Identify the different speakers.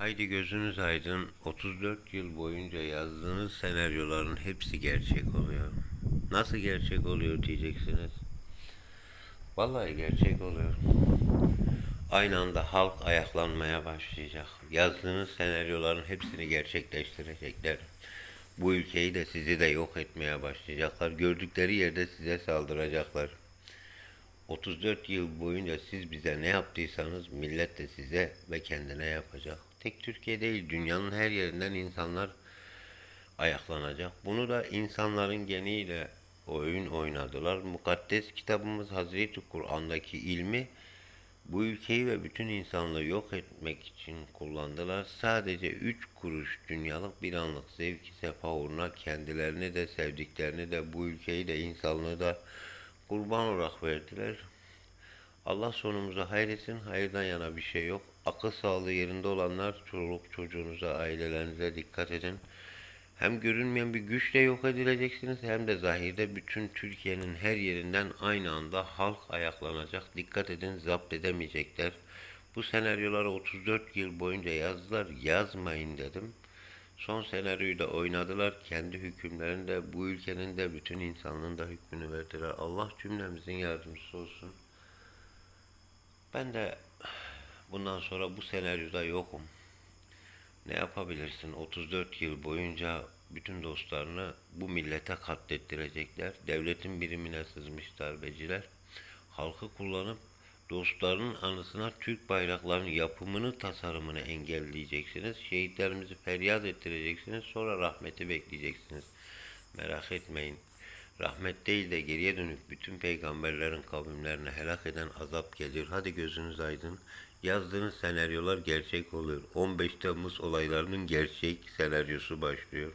Speaker 1: Haydi gözünüz aydın. 34 yıl boyunca yazdığınız senaryoların hepsi gerçek oluyor. Nasıl gerçek oluyor diyeceksiniz. Vallahi gerçek oluyor. Aynı anda halk ayaklanmaya başlayacak. Yazdığınız senaryoların hepsini gerçekleştirecekler. Bu ülkeyi de sizi de yok etmeye başlayacaklar. Gördükleri yerde size saldıracaklar. 34 yıl boyunca siz bize ne yaptıysanız millet de size ve kendine yapacak. Tek Türkiye değil, dünyanın her yerinden insanlar ayaklanacak. Bunu da insanların geniyle oyun oynadılar. Mukaddes kitabımız Hazreti Kur'an'daki ilmi bu ülkeyi ve bütün insanlığı yok etmek için kullandılar. Sadece üç kuruş dünyalık bir anlık zevki sefa uğruna kendilerini de sevdiklerini de bu ülkeyi de insanlığı da kurban olarak verdiler. Allah sonumuzu hayretsin. Hayırdan yana bir şey yok. Akıl sağlığı yerinde olanlar çoluk çocuğunuza, ailelerinize dikkat edin. Hem görünmeyen bir güçle yok edileceksiniz hem de zahirde bütün Türkiye'nin her yerinden aynı anda halk ayaklanacak. Dikkat edin zapt edemeyecekler. Bu senaryoları 34 yıl boyunca yazdılar. Yazmayın dedim. Son senaryoyu da oynadılar. Kendi hükümlerini de bu ülkenin de bütün insanlığın da hükmünü verdiler. Allah cümlemizin yardımcısı olsun. Ben de bundan sonra bu senaryoda yokum. Ne yapabilirsin? 34 yıl boyunca bütün dostlarını bu millete katlettirecekler. Devletin birimine sızmış darbeciler. Halkı kullanıp dostlarının anısına Türk bayraklarının yapımını, tasarımını engelleyeceksiniz. Şehitlerimizi feryat ettireceksiniz. Sonra rahmeti bekleyeceksiniz. Merak etmeyin. Rahmet değil de geriye dönük bütün peygamberlerin kavimlerini helak eden azap gelir. Hadi gözünüz aydın. Yazdığınız senaryolar gerçek oluyor. 15 Temmuz olaylarının gerçek senaryosu başlıyor.